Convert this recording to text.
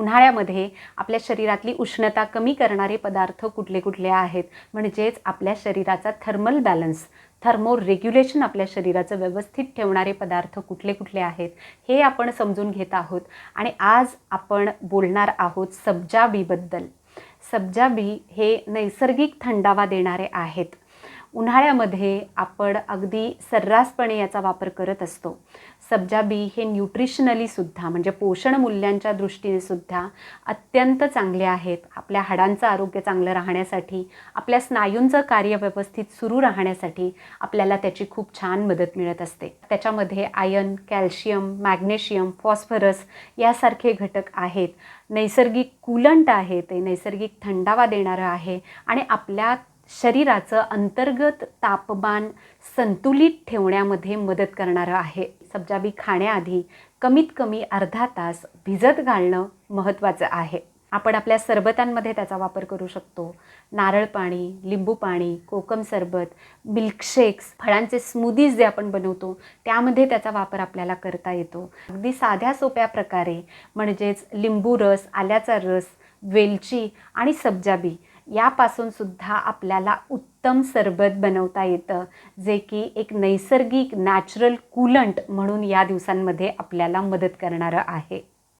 उन्हाळ्यामध्ये आपल्या शरीरातली उष्णता कमी करणारे पदार्थ कुठले कुठले आहेत? म्हणजेच आपल्या शरीराचा थर्मल बॅलन्स थर्मो रेग्युलेशन आपल्या शरीराचं व्यवस्थित ठेवणारे पदार्थ कुठले कुठले आहेत? हे आपण समजून घेत आहोत. आणि आज आपण बोलणार आहोत सब्जा बीबद्दल सब्जा बी हे नैसर्गिक थंडावा देणारे आहेत. उन्हाळ्यामध्ये आपण अगदी सर्रासपणे याचा वापर करत असतो. सब्जा बी हे न्यूट्रिशनलीसुद्धा म्हणजे पोषण मूल्यांच्या दृष्टीने सुद्धा अत्यंत चांगले आहेत. आपल्या हाडांचं आरोग्य चांगलं राहण्यासाठी आपल्या स्नायूंचं कार्य व्यवस्थित सुरू राहण्यासाठी आपल्याला त्याची खूप छान मदत मिळत असते. त्याच्यामध्ये आयन कॅल्शियम मॅग्नेशियम फॉस्फरस यासारखे घटक आहेत. नैसर्गिक कूलंट आहे ते नैसर्गिक थंडावा देणारं आहे आणि आपल्या शरीराचं अंतर्गत तापमान संतुलित ठेवण्यामध्ये मदत करणारं आहे. सब्जाबी खाण्याआधी कमीत कमी अर्धा तास भिजत घालणं महत्त्वाचं आहे. आपण आपल्या सरबतांमध्ये त्याचा वापर करू शकतो. नारळ पाणी लिंबू पाणी कोकम सरबत मिल्कशेक्स फळांचे स्मूदीज जे आपण बनवतो त्यामध्ये त्याचा वापर आपल्याला करता येतो. अगदी साध्या सोप्या प्रकारे म्हणजेच लिंबू रस आल्याचा रस वेलची आणि सब्जाबी यापासून सुद्धा आपल्याला उत्तम सरबत बनवता येतं जे की एक नैसर्गिक नॅचरल कूलंट म्हणून या दिवसांमध्ये आपल्याला मदत करणारं आहे.